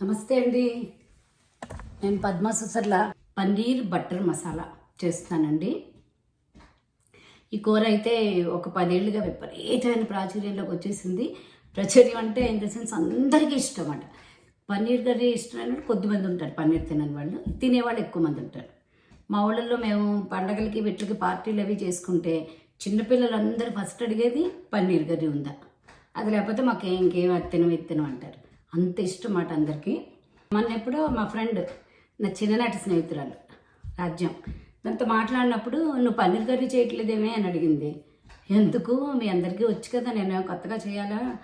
నమస్తే అండి. నేను పద్మ సుసర్ల పన్నీర్ బటర్ మసాలా చేస్తానండి ఈ కూర అయితే ఒక పదేళ్ళుగా విపరీతమైన ప్రాచుర్యంలోకి వచ్చేసింది. ప్రాచుర్యం అంటే ఇన్ ద సెన్స్ అందరికీ ఇష్టం అన్నమాట పన్నీర్ కర్రీ ఇష్టమైన వాళ్ళు కొద్దిమంది ఉంటారు పన్నీర్ తినని వాళ్ళు. తినేవాళ్ళు ఎక్కువ మంది ఉంటారు. మా ఊళ్ళల్లో మేము పండగలకి వీటికి పార్టీలు అవి చేసుకుంటే చిన్నపిల్లలు అందరూ ఫస్ట్ అడిగేది పన్నీర్ కర్రీ ఉందా? అది లేకపోతే మాకు ఇంకేం తినవి ఎత్తనం అంటారు అంత ఇష్టం మాట అందరికీ. మొన్న ఎప్పుడో మా ఫ్రెండ్ నా చిన్ననాటి స్నేహితురాలు రాజ్యం దాంతో మాట్లాడినప్పుడు నువ్వు పన్నీర్ కర్రీ చేయట్లేదేమే? అని అడిగింది. ఎందుకు? మీ అందరికీ వచ్చు కదా నేను కొత్తగా చేయాలా?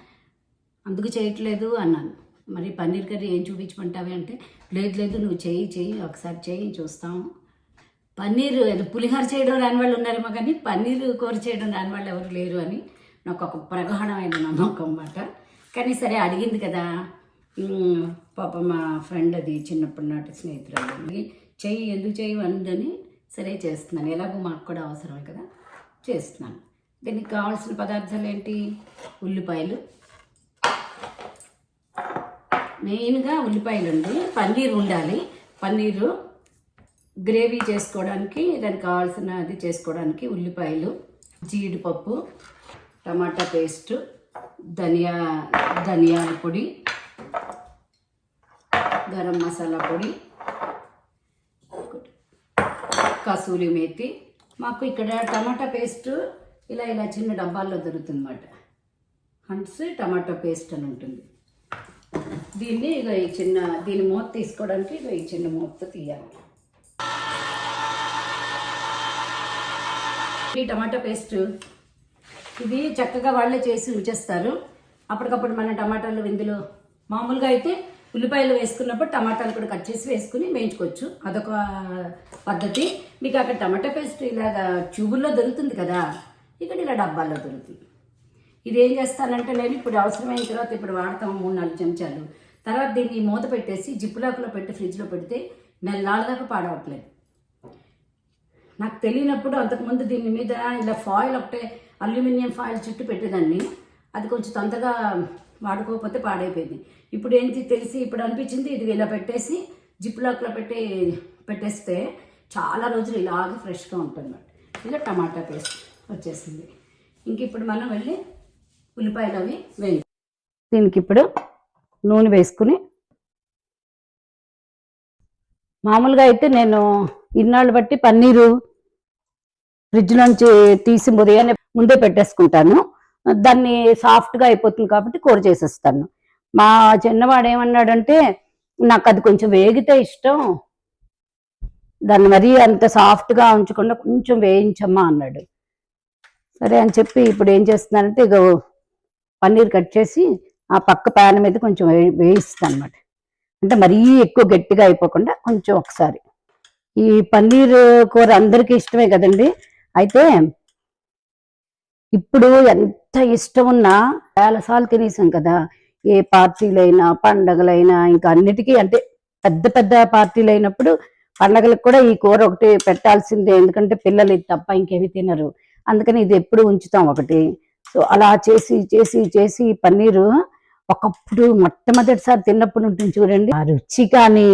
అందుకు చేయట్లేదు అన్నాను. మరి పన్నీర్ కర్రీ ఏం చూపించమంటావే? అంటే లేదు లేదు నువ్వు చెయ్యి చెయ్యి ఒకసారి చేయి చూస్తాము పన్నీర్ పులిహోర చేయడం రాని వాళ్ళు ఉన్నారేమో కానీ పన్నీర్ కూర చేయడం రాని వాళ్ళు ఎవరు లేరు అని నాకు ఒక ప్రగాఢమైన నమ్మకం అన్నమాట. కానీ సరే అడిగింది కదా. పాప మా ఫ్రెండ్ అది చిన్నప్పటి నాటి స్నేహితురాలు. చెయ్యి ఎందుకు చెయ్యి అందని సరే చేస్తున్నాను. ఎలాగో మాకు కూడా అవసరమే కదా చేస్తున్నాను. దీనికి కావాల్సిన పదార్థాలు ఏంటి? ఉల్లిపాయలు. మెయిన్గా ఉల్లిపాయలు ఉండి పన్నీర్ ఉండాలి. పన్నీరు గ్రేవీ చేసుకోవడానికి దానికి కావాల్సిన అది చేసుకోవడానికి ఉల్లిపాయలు జీడిపప్పు టమాటా పేస్ట్ ధనియా ధనియాల పొడి గరం మసాలా పొడి కసూరి మేతి. మాకు ఇక్కడ టమాటా పేస్ట్ ఇలా ఇలా చిన్న డబ్బాల్లో దొరుకుతుందన్నమాట. హంట్స్ టమాటా పేస్ట్ అని ఉంటుంది. దీన్ని ఇక ఈ చిన్న దీని మూత తీసుకోవడానికి ఇక ఈ చిన్న మూత తీయాలి. ఈ టమాటా పేస్ట్ ఇది చక్కగా వాళ్ళే చేసి ఉంచేస్తారు. అప్పటికప్పుడు మన టమాటాలు ఇందులో మామూలుగా అయితే ఉల్లిపాయలు వేసుకున్నప్పుడు టమాటాలు కూడా కట్ చేసి వేసుకుని వేయించుకోవచ్చు. అదొక పద్ధతి. మీకు అక్కడ టమాటా పేస్ట్ ఇలాగ ట్యూబుల్లో దొరుకుతుంది కదా ఇక్కడ ఇలా డబ్బాల్లో దొరుకుతుంది. ఇది ఏం చేస్తానంటే నేను ఇప్పుడు అవసరమైన తర్వాత ఇప్పుడు వాడతాము మూడు నాలుగు చెంచాలు. తర్వాత దీన్ని మూత పెట్టేసి జిప్పులాకులో పెట్టి ఫ్రిడ్జ్లో పెడితే నెలనాళ్ళ దాకా పాడవట్లేదు. నాకు తెలియనప్పుడు అంతకుముందు దీని మీద ఇలా ఫాయిల్ ఒకటే అల్యూమినియం ఫాయిల్ చుట్టూ పెట్టేదాన్ని. అది కొంచెం తొందరగా వాడుకోకపోతే పాడైపోయింది. ఇప్పుడు ఏంటి తెలిసి ఇప్పుడు అనిపించింది ఇది ఇలా పెట్టేసి జిప్ లాక్లో పెట్టి పెట్టేస్తే చాలా రోజులు ఇలాగే ఫ్రెష్గా ఉంటుంది ఇలా టమాటా పేస్ట్ వచ్చేసింది. ఇంక ఇప్పుడు మనం వెళ్ళి ఉల్లిపాయలు అవి వేయి. దీనికి ఇప్పుడు నూనె వేసుకుని మామూలుగా అయితే నేను ఇన్నాళ్ళు బట్టి పన్నీరు ఫ్రిడ్జ్ నుంచి తీసి ఉదయాన్నే ముందే పెట్టేసుకుంటాను. దాన్ని సాఫ్ట్గా అయిపోతుంది కాబట్టి కూర చేసేస్తాను. మా చిన్నవాడు ఏమన్నాడంటే నాకు అది కొంచెం వేగితే ఇష్టం. దాన్ని మరీ అంత సాఫ్ట్గా ఉంచకుండా కొంచెం వేయించమ్మా అన్నాడు. సరే అని చెప్పి ఇప్పుడు ఏం చేస్తున్నానంటే ఇక పన్నీర్ కట్ చేసి ఆ పక్క ప్యాన్ మీద కొంచెం వేయిస్తాను అనమాట అంటే మరీ ఎక్కువ గట్టిగా అయిపోకుండా కొంచెం ఒకసారి. ఈ పన్నీర్ కూర అందరికీ ఇష్టమే కదండి. అయితే ఇప్పుడు ఎంత ఇష్టం ఉన్నా చాలాసార్లు తినేసాం కదా. ఏ పార్టీలైనా పండగలైనా ఇంకా అన్నిటికీ అంటే పెద్ద పెద్ద పార్టీలు అయినప్పుడు పండగలకు కూడా ఈ కూర ఒకటి పెట్టాల్సిందే. ఎందుకంటే పిల్లలు ఇది తప్ప ఇంకేమి తినరు. అందుకని ఇది ఎప్పుడు ఉంచుతాం ఒకటి. సో అలా చేసి చేసి చేసి ఈ పన్నీరు ఒకప్పుడు మొట్టమొదటిసారి తిన్నప్పుడు ఉంటుంది చూడండి. ఆ రుచి కానీ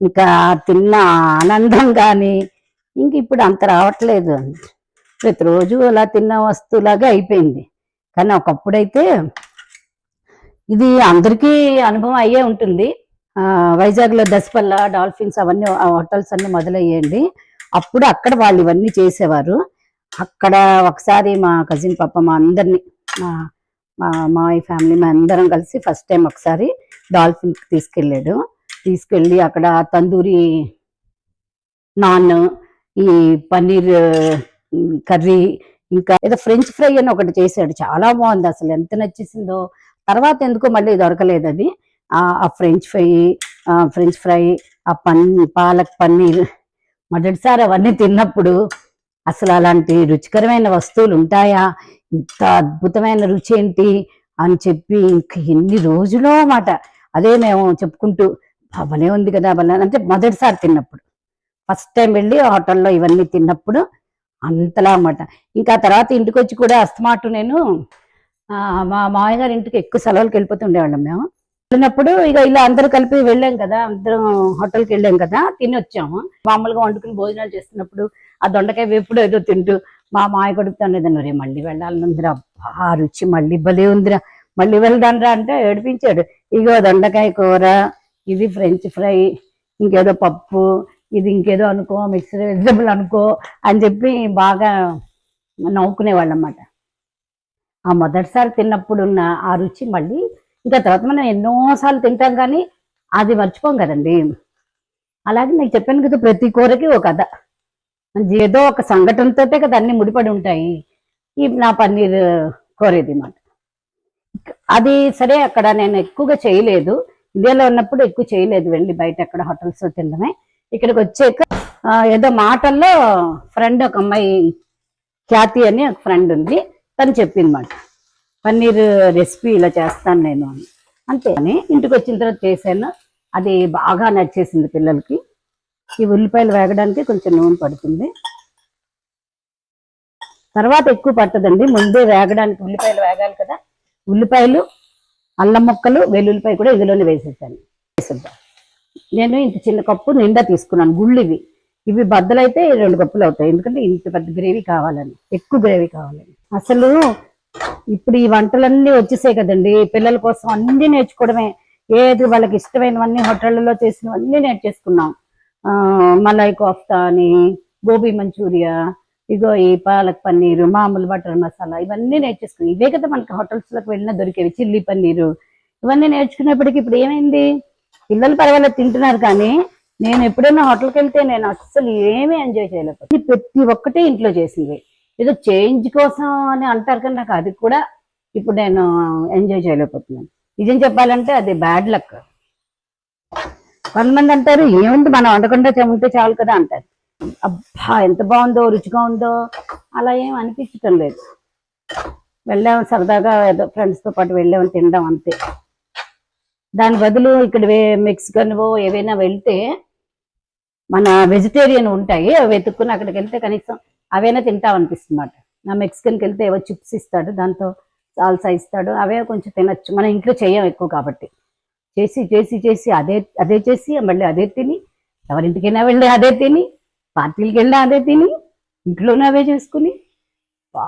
ఇంకా తిన్న ఆనందం కానీ ఇంక ఇప్పుడు అంత రావట్లేదు. ప్రతిరోజు అలా తిన్న వస్తువులాగా అయిపోయింది. కానీ ఒకప్పుడైతే ఇది అందరికీ అనుభవం అయ్యే ఉంటుంది. వైజాగ్లో దసపల్ల డాల్ఫిన్స్ అవన్నీ ఆ హోటల్స్ అన్నీ మొదలయ్యండి అప్పుడు అక్కడ వాళ్ళు ఇవన్నీ చేసేవారు. అక్కడ ఒకసారి మా కజిన్ పాప మా అందరినీ మా మా ఫ్యామిలీ మా అందరం కలిసి ఫస్ట్ టైం ఒకసారి డాల్ఫిన్కి తీసుకెళ్ళాడు. తీసుకెళ్ళి అక్కడ తందూరి నాన్ ఈ పన్నీర్ కర్రీ ఇంకా ఏదో ఫ్రెంచ్ ఫ్రై అని ఒకటి చేశాడు. చాలా బాగుంది అసలు. ఎంత నచ్చేసిందో. తర్వాత ఎందుకో మళ్ళీ దొరకలేదు అది. ఆ ఫ్రెంచ్ ఫ్రై ఫ్రెంచ్ ఫ్రై ఆ పన్ పాలక్ పన్నీర్ మొదటిసారి అవన్నీ తిన్నప్పుడు అసలు అలాంటి రుచికరమైన వస్తువులు ఉంటాయా? ఇంత అద్భుతమైన రుచి ఏంటి? అని చెప్పి ఇంక ఎన్ని రోజులో మాట. అదే మేము చెప్పుకుంటూ భలే ఉంది కదా భలే అంటే మొదటిసారి తిన్నప్పుడు. ఫస్ట్ టైం వెళ్ళి హోటల్లో ఇవన్నీ తిన్నప్పుడు అంతలా అన్నమాట ఇంకా తర్వాత ఇంటికి వచ్చి కూడా అస్తమాటు నేను మా మామయ్య గారి ఇంటికి ఎక్కువ సెలవులకు వెళ్ళిపోతుండేవాళ్ళం మేము. వెళ్ళినప్పుడు ఇక ఇలా అందరూ కలిపి వెళ్ళాం కదా అందరం హోటల్కి వెళ్ళాం కదా తిని వచ్చాము. మామూలుగా వండుకుని భోజనాలు చేస్తున్నప్పుడు ఆ దొండకాయ వేపుడు ఏదో తింటూ మా మాయ కొడుకుతాను రే మళ్ళీ వెళ్ళాలని ఉందిరా అబ్బా, ఆ రుచి మళ్ళీ భలే ఉందిరా మళ్ళీ వెళ్దాంరా అంటే ఏడిపించాడు. ఇగో దొండకాయ కూర ఇది ఫ్రెంచ్ ఫ్రై ఇంకేదో పప్పు ఇది ఇంకేదో అనుకో మిక్స్డ్ వెజిటబుల్ అనుకో అని చెప్పి బాగా నవ్వుకునేవాళ్ళు అనమాట ఆ మొదటిసారి తిన్నప్పుడు ఉన్న ఆ రుచి మళ్ళీ ఇంకా తర్వాత మనం ఎన్నోసార్లు తింటాం కానీ అది మర్చిపోం కదండి. అలాగే నేను చెప్పాను కదా ప్రతి కూరకి ఒక కథ. ఏదో ఒక సంఘటనతో కదా అన్ని ముడిపడి ఉంటాయి. ఈ నా పన్నీర్ కూర ఇది మాట. అది సరే అక్కడ నేను ఎక్కువగా చేయలేదు. ఇండియాలో ఉన్నప్పుడు ఎక్కువ చేయలేదు వెళ్ళి బయట ఎక్కడ హోటల్స్ తినడమే. ఇక్కడికి వచ్చాక ఏదో మాటల్లో ఫ్రెండ్ ఒక అమ్మాయి ఖ్యాతి అని ఒక ఫ్రెండ్ ఉంది. తను చెప్పింది మాట పన్నీర్ రెసిపీ ఇలా చేస్తాను నేను అని. అంతే. అని ఇంటికి వచ్చిన తర్వాత చేశాను. అది బాగా నచ్చేసింది పిల్లలకి. ఈ ఉల్లిపాయలు వేగడానికి కొంచెం నూనె పడుతుంది. తర్వాత ఎక్కువ పట్టదండి. ముందే వేగడానికి ఉల్లిపాయలు వేగాలి కదా. ఉల్లిపాయలు అల్లం ముక్కలు వెల్లుల్లిపాయ కూడా ఇందులోనే వేసేసాను. వేసేద్దాం. నేను ఇంత చిన్న కప్పు నిండా తీసుకున్నాను గుళ్ళు ఇవి ఇవి బద్దలైతే రెండు కప్పులు అవుతాయి. ఎందుకంటే ఇంత పెద్ద గ్రేవీ కావాలని ఎక్కువ గ్రేవీ కావాలని అసలు ఇప్పుడు ఈ వంటలన్నీ వచ్చేసాయి కదండి. పిల్లల కోసం అన్ని నేర్చుకోవడమే. ఏది వాళ్ళకి ఇష్టమైనవన్నీ హోటళ్ళలో చేసినవన్నీ నేర్చేసుకున్నాం. ఆ, మలాయ్ కోఫ్తా అని గోబీ మంచూరియా ఇగో ఈ పాలక్ పన్నీరు మామూలు బటర్ మసాలా ఇవన్నీ నేర్చేసుకున్నాం. ఇవే కదా మనకి హోటల్స్లోకి లోకి వెళ్ళినా దొరికేవి. చిల్లీ పన్నీరు. ఇవన్నీ నేర్చుకునేప్పటికి ఇప్పుడు ఏమైంది? పిల్లలు పర్వాలేదు తింటున్నారు కానీ నేను ఎప్పుడైనా హోటల్కి వెళ్తే నేను అస్సలు ఏమీ ఎంజాయ్ చేయలేకపోతే ప్రతి ఒక్కటే ఇంట్లో చేసింది. ఏదో చేంజ్ కోసం అని అంటారు కానీ నాకు అది కూడా ఇప్పుడు నేను ఎంజాయ్ చేయలేకపోతున్నాను. నిజం చెప్పాలంటే అది బ్యాడ్ లక్ కొంతమంది అంటారు ఏముంది మనం వండకుండా చెముంటే చాలు కదా అంటారు. అబ్బా ఎంత బాగుందో రుచిగా ఉందో అలా ఏం అనిపించటం లేదు. వెళ్ళాము సరదాగా ఏదో ఫ్రెండ్స్తో పాటు వెళ్ళాము తినడం అంతే. దాని బదులు ఇక్కడ మెక్సికన్వో మెక్సికన్ ఓ ఏవైనా వెళ్తే మన వెజిటేరియన్ ఉంటాయి అవి వెతుక్కుని అక్కడికి వెళ్తే కనీసం అవైనా తింటాం అనిపిస్తుంది నా మెక్సికన్కి వెళ్తే ఏవో చిప్స్ ఇస్తాడు దాంతో సాల్సా ఇస్తాడు అవే కొంచెం తినచ్చు. మనం ఇంట్లో చేయం ఎక్కువ కాబట్టి. చేసి చేసి చేసి అదే అదే చేసి మళ్ళీ అదే తిని ఎవరింటికైనా వెళ్ళి అదే తిని పార్టీలకి వెళ్ళి అదే తిని ఇంట్లోనే అవే చేసుకుని బా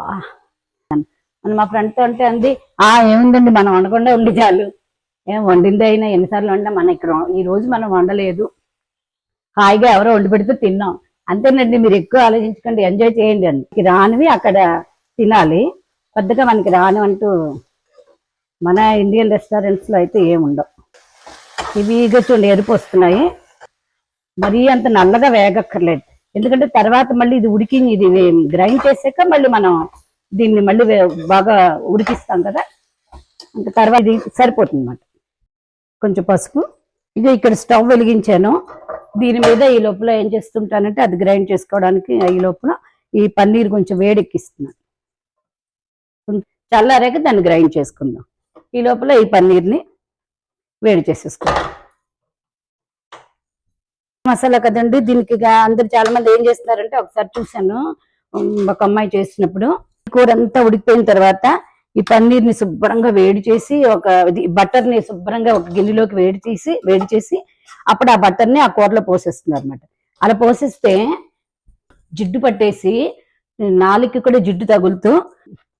మా ఫ్రెండ్తో అంటే అంది ఆ ఏముందండి? మనం వండకుండా ఉండి చాలు. ఏం వండింది అయినా ఎన్నిసార్లు వండా మన ఇక్కడ ఈ రోజు మనం వండలేదు. హాయిగా ఎవరో వండి పెడితే తిన్నాం. అంతేనండి మీరు ఎక్కువ ఆలోచించకండి ఎంజాయ్ చేయండి అండి రానివి అక్కడ తినాలి. పెద్దగా మనకి రాని అంటూ మన ఇండియన్ రెస్టారెంట్స్లో అయితే ఏముండవు. ఇవి చూడండి ఎరుపు వస్తున్నాయి. మరీ అంత నల్లగా వేగక్కర్లేదు. ఎందుకంటే తర్వాత మళ్ళీ ఇది ఉడికి ఇది గ్రైండ్ చేసాక మళ్ళీ మనం దీన్ని మళ్ళీ బాగా ఉడికిస్తాం కదా. ఇంకా తర్వాత ఇది సరిపోతుంది అన్నమాట కొంచెం పసుపు. ఇక ఇక్కడ స్టవ్ వెలిగించాను. దీని మీద ఈ లోపల ఏం చేస్తుంటానంటే అది గ్రైండ్ చేసుకోవడానికి ఈ లోపల ఈ పన్నీర్ కొంచెం వేడెక్కిస్తున్నాను చల్లారాక దాన్ని గ్రైండ్ చేసుకుందాం. ఈ లోపల ఈ పన్నీర్ని వేడి చేసేసుకుందాం. మసాలా కదండి దీనికి అందరు చాలా మంది ఏం చేస్తున్నారంటే ఒకసారి చూశాను. ఒక అమ్మాయి చేసినప్పుడు. కూర అంతా ఉడికిపోయిన తర్వాత ఈ పన్నీర్ని శుభ్రంగా వేడి చేసి ఒక బటర్ శుభ్రంగా ఒక గిన్నెలోకి వేడి చేసి వేడి చేసి అప్పుడు ఆ బట్టర్ని ఆ కూరలో పోసేస్తున్నారు అనమాట అలా పోసేస్తే జిడ్డు పట్టేసి నాలుగు కూడా జిడ్డు తగులుతూ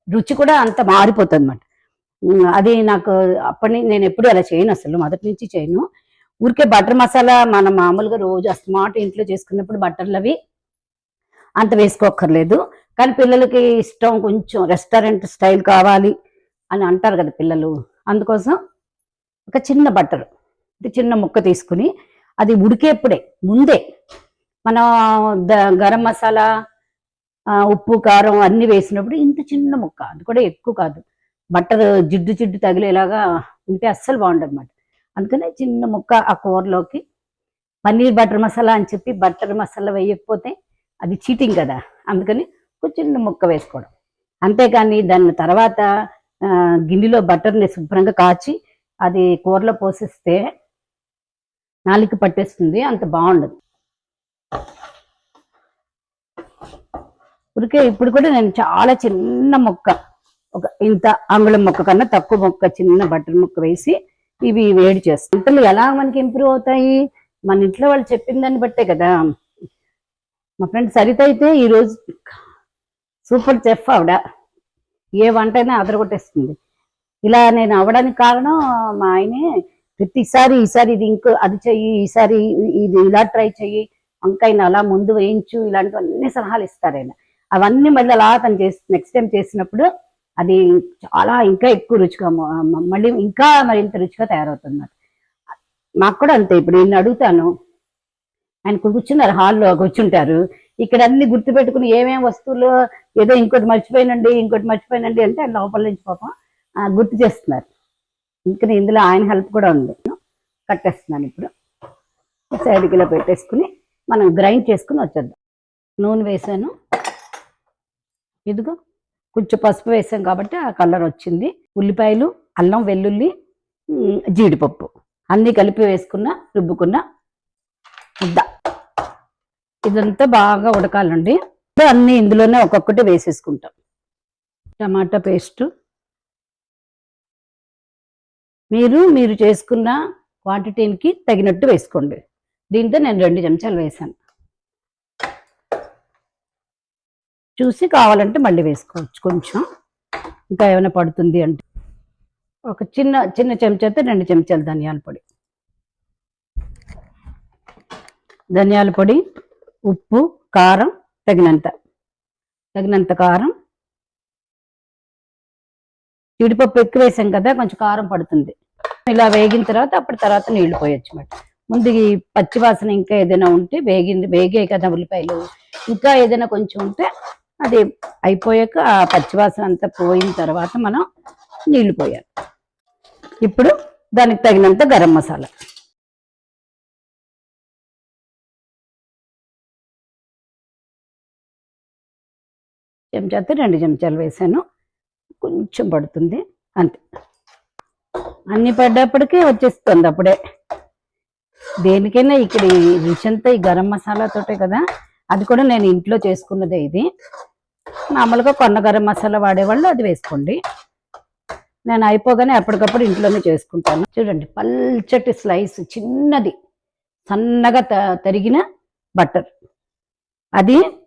రుచి కూడా అంత మారిపోతుంది అనమాట అది నాకు అప్పటి నేను ఎప్పుడు అలా చేయను అసలు మొదటి నుంచి చేయను. ఊరికే బటర్ మసాలా మనం మామూలుగా రోజు అస్మాట్ ఇంట్లో చేసుకున్నప్పుడు బట్టర్లు అవి అంత వేసుకోక్కర్లేదు. కానీ పిల్లలకి ఇష్టం కొంచెం రెస్టారెంట్ స్టైల్ కావాలి అని అంటారు కదా పిల్లలు. అందుకోసం ఒక చిన్న బట్టర్ చిన్న ముక్క తీసుకుని అది ఉడికేప్పుడే ముందే మనం ద- గరం మసాలా ఉప్పు కారం అన్ని వేసినప్పుడు ఇంత చిన్న ముక్క అది కూడా ఎక్కువ కాదు. బట్టర్ జిడ్డు జిడ్డు తగిలేలాగా ఉంటే అస్సలు బాగుండదు అనమాట అందుకనే చిన్న ముక్క ఆ కూరలోకి. పన్నీర్ బటర్ మసాలా అని చెప్పి బటర్ మసాలా వేయకపోతే అది చీటింగ్ కదా. అందుకని ఒక చిన్న ముక్క వేసుకోవడం. అంతేకాని దాని తర్వాత గిన్నెలో బటర్ని శుభ్రంగా కాచి అది కూరలో పోసేస్తే నాలికి పట్టేస్తుంది అంత బాగుండదు. ఉరికే ఇప్పుడు కూడా నేను చాలా చిన్న ముక్క ఒక ఇంత అంగుళం ముక్క కన్నా తక్కువ ముక్క చిన్న బటర్ ముక్క వేసి ఇవి వేడి చేస్తాం వంటలు ఎలా మనకి ఇంప్రూవ్ అవుతాయి? మన ఇంట్లో వాళ్ళు చెప్పిన దాన్ని బట్టే కదా. మా ఫ్రెండ్ సరిత అయితే ఈరోజు సూపర్ చెఫ్ ఆవిడ. ఏ వంట అయినా అదరగొట్టేస్తుంది. ఇలా నేను అవ్వడానికి కారణం మా ఆయనే ప్రతిసారి ఈసారి ఇది ఇంకో అది చెయ్యి ఈసారి ఇది ఇలా ట్రై చెయ్యి వంకాయని అలా ముందు వేయించు ఇలాంటివన్నీ సలహాలు ఇస్తారు ఆయన. అవన్నీ మళ్ళీ అలా తను చేసి నెక్స్ట్ టైం చేసినప్పుడు అది చాలా ఇంకా ఎక్కువ రుచిగా మళ్ళీ ఇంకా మరింత రుచిగా తయారవుతుంది మాకు నాకు కూడా అంతే ఇప్పుడు నేను అడుగుతాను ఆయన కూర్చున్నారు హాల్లో కూర్చుంటారు. ఇక్కడ అన్ని గుర్తు పెట్టుకుని ఏమేం వస్తువులు ఏదో ఇంకోటి మర్చిపోయినండి ఇంకోటి మర్చిపోయినండి అంటే ఆయన లోపల నుంచి పాపం గుర్తు చేస్తున్నారు. ఇంకా ఇందులో ఆయన హెల్ప్ కూడా ఉంది. కట్టేస్తున్నాను ఇప్పుడు. సైడ్కి ఇలా పెట్టేసుకుని మనం గ్రైండ్ చేసుకుని వచ్చేద్దాం. నూనె వేసాను. ఇదిగో కొంచెం పసుపు వేసాం కాబట్టి ఆ కలర్ వచ్చింది. ఉల్లిపాయలు అల్లం వెల్లుల్లి జీడిపప్పు. అన్నీ కలిపి వేసుకున్న రుబ్బుకున్న ముద్ద ఇదంతా బాగా ఉడకాలండి. అన్నీ ఇందులోనే ఒక్కొక్కటి వేసేసుకుంటాం. Tomato paste. మీరు మీరు చేసుకున్న క్వాంటిటీకి తగినట్టు వేసుకోండి. దీంతో నేను రెండు చెంచాలు వేసాను చూసి కావాలంటే మళ్ళీ వేసుకోవచ్చు కొంచెం. ఇంకా ఏమైనా పడుతుంది అంటే. ఒక చిన్న చిన్న చెంచాతో రెండు చెంచాలు ధనియాల పొడి. ధనియాల పొడి ఉప్పు కారం తగినంత. తగినంత కారం. జీడిపప్పు ఎక్కువ వేసాం కదా కొంచెం కారం పడుతుంది. ఇలా వేగిన తర్వాత అప్పుడు తర్వాత నీళ్ళు పోయొచ్చు ముందు ఈ పచ్చివాసన ఇంకా ఏదైనా ఉంటే వేగింది వేగే కదా ఉల్లిపాయలు. ఇంకా ఏదైనా కొంచెం ఉంటే అది అయిపోయాక ఆ పచ్చివాసన అంతా పోయిన తర్వాత మనం నీళ్ళు పోయాలి. ఇప్పుడు దానికి తగినంత గరం మసాలా. చెంచాతో రెండు చెంచాలు వేసాను. కొంచెం పడుతుంది. అంతే. అన్ని పడ్డప్పటికీ వచ్చేస్తుంది అప్పుడే. దేనికైనా ఇక్కడ ఈ రుచి అంతా ఈ గరం మసాలాతోటే కదా. అది కూడా నేను ఇంట్లో చేసుకున్నదే ఇది. మామూలుగా కొన్న గరం మసాలా వాడేవాళ్ళు అది వేసుకోండి. నేను అయిపోగానే అప్పటికప్పుడు ఇంట్లోనే చేసుకుంటాను. చూడండి పల్చటి స్లైస్ చిన్నది. సన్నగా త- తరిగిన బటర్ అది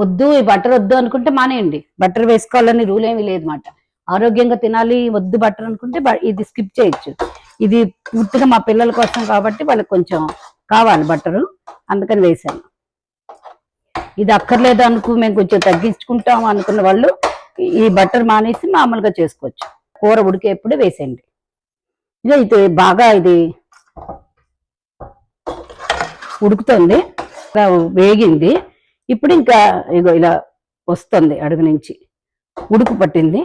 వద్దు ఈ బటర్ వద్దు అనుకుంటే మానేయండి. బటర్ వేసుకోవాలని రూల్ ఏమీ లేదన్నమాట. ఆరోగ్యంగా తినాలి వద్దు బటర్ అనుకుంటే ఇది స్కిప్ చేయొచ్చు. ఇది పూర్తిగా మా పిల్లల కోసం కాబట్టి వాళ్ళకి కొంచెం కావాలి బట్టరు అందుకని వేసాను ఇది అక్కర్లేదు అనుకు మేము కొంచెం తగ్గించుకుంటాం అనుకున్న వాళ్ళు ఈ బట్టర్ మానేసి మామూలుగా చేసుకోవచ్చు. కూర ఉడికేప్పుడు వేసేయండి. ఇదో ఇది బాగా ఇది ఉడుకుతుంది. వేగింది. ఇప్పుడు ఇంకా ఇగో ఇలా వస్తుంది అడుగు నుంచి. ఉడుకు పట్టింది.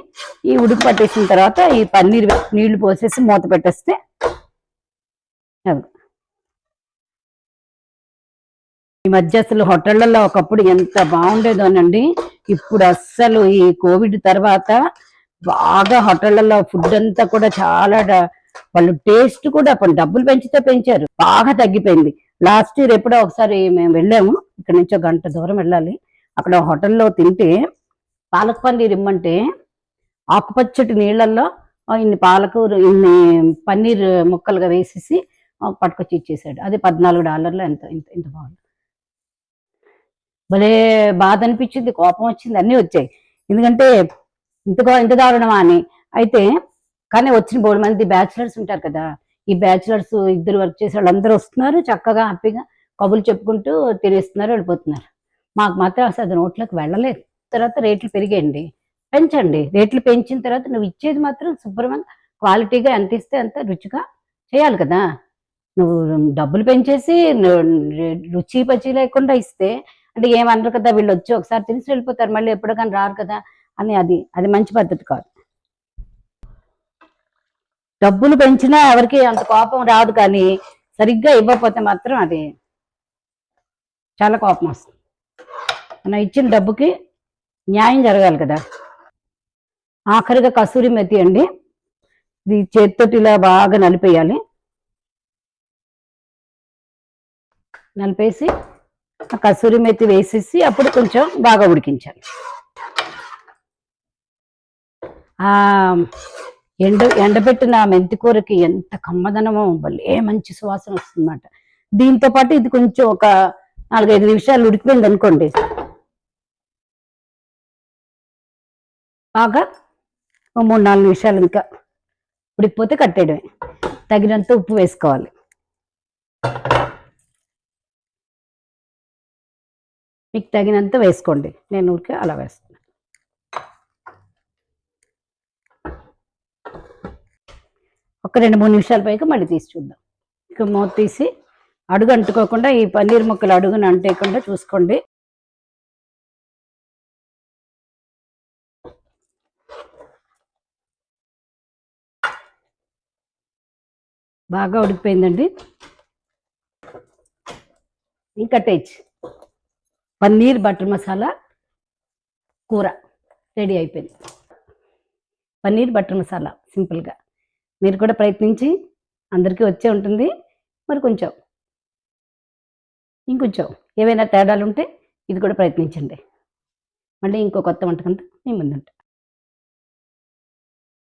ఈ ఉడుకు పట్టేసిన తర్వాత ఈ పన్నీర్ నీళ్ళు పోసేసి మూత పెట్టేస్తే ఈ మధ్య అసలు హోటళ్ళలో ఒకప్పుడు ఎంత బాగుండేదోనండి ఇప్పుడు అస్సలు ఈ కోవిడ్ తర్వాత బాగా హోటళ్ళలో ఫుడ్ అంతా కూడా చాలా వాళ్ళు టేస్ట్ కూడా కొన్ని డబ్బులు పెంచితే పెంచారు. బాగా తగ్గిపోయింది. లాస్ట్ ఇయర్ ఎప్పుడో ఒకసారి మేము వెళ్ళాము. ఇక్కడ నుంచి ఒక గంట దూరం వెళ్ళాలి. అక్కడ హోటల్లో తింటే పాలక్ పన్నీర్ ఇమ్మంటే ఆకుపచ్చటి నీళ్ళల్లో ఇన్ని పాలకూర ఇన్ని పన్నీర్ ముక్కలుగా వేసేసి పట్టుకొచ్చి ఇచ్చేసాడు. అది పద్నాలుగు డాలర్లు ఎంత ఇంత ఇంత బాగుంది. భలే బాధ అనిపించింది కోపం వచ్చింది అన్నీ వచ్చాయి. ఎందుకంటే ఇంత ఇంత దారుణమా అని. అయితే కానీ వచ్చిన బోడు మంది బ్యాచిలర్స్ ఉంటారు కదా ఈ బ్యాచిలర్స్ ఇద్దరు వర్క్ చేసే వాళ్ళందరూ వస్తున్నారు చక్కగా హ్యాపీగా కబుర్లు చెప్పుకుంటూ తిరిగిస్తున్నారు వెళ్ళిపోతున్నారు. మాకు మాత్రం అసలు అది నోట్లోకి వెళ్ళలేదు. తర్వాత రేట్లు పెరిగాయండి. పెంచండి. రేట్లు పెంచిన తర్వాత నువ్వు ఇచ్చేది మాత్రం శుభ్రంగా క్వాలిటీగా ఎంత ఇస్తే అంత రుచిగా చేయాలి కదా. నువ్వు డబ్బులు పెంచేసి రుచి పచి లేకుండా ఇస్తే అంటే ఏమనరు కదా వీళ్ళు వచ్చి ఒకసారి తెలిసి వెళ్ళిపోతారు మళ్ళీ ఎప్పుడు కానీ రారు కదా అని అది అది మంచి పద్ధతి కాదు. డబ్బులు పెంచినా ఎవరికి అంత కోపం రాదు కానీ సరిగ్గా ఇవ్వకపోతే మాత్రం అది చాలా కోపం వస్తుంది. మనం ఇచ్చిన డబ్బుకి న్యాయం జరగాలి కదా. ఆఖరిగా కసూరి మెతి అండి. ఇది చేతితోటి ఇలా బాగా నలిపేయాలి. నలిపేసి ఆ కసూరి మెతి వేసేసి అప్పుడు కొంచెం బాగా ఉడికించాలి. ఎండ ఎండబెట్టిన మెంతి కూరకి ఎంత కమ్మదనమో భలే మంచి సువాసన వస్తుందన్నమాట. దీంతో పాటు ఇది కొంచెం ఒక నాలుగైదు నిమిషాలు ఉడికిపోయింది అనుకోండి. బాగా ఓ మూడు నాలుగు నిమిషాలు ఇంకా ఉడికిపోతే కట్టేయడమే తగినంత ఉప్పు వేసుకోవాలి. మీకు తగినంత వేసుకోండి. నేను ఊరికే అలా వేస్తాను. ఒక రెండు మూడు నిమిషాల పైకి మళ్ళీ తీసి చూద్దాం. ఇక మూత తీసి అడుగు అంటుకోకుండా ఈ పన్నీర్ ముక్కలు అడుగును అంటేయకుండా చూసుకోండి. బాగా ఉడికిపోయిందండి. ఇంకా టేచ్. పన్నీర్ బటర్ మసాలా కూర రెడీ అయిపోయింది. పన్నీర్ బటర్ మసాలా సింపుల్గా. మీరు కూడా ప్రయత్నించి అందరికీ వచ్చే ఉంటుంది. మరి కొంచెం ఇంకొంచెం ఏవైనా తేడాలు ఉంటే ఇది కూడా ప్రయత్నించండి. మళ్ళీ ఇంకో కొత్త వంటకంతో మీ ముందుంటా.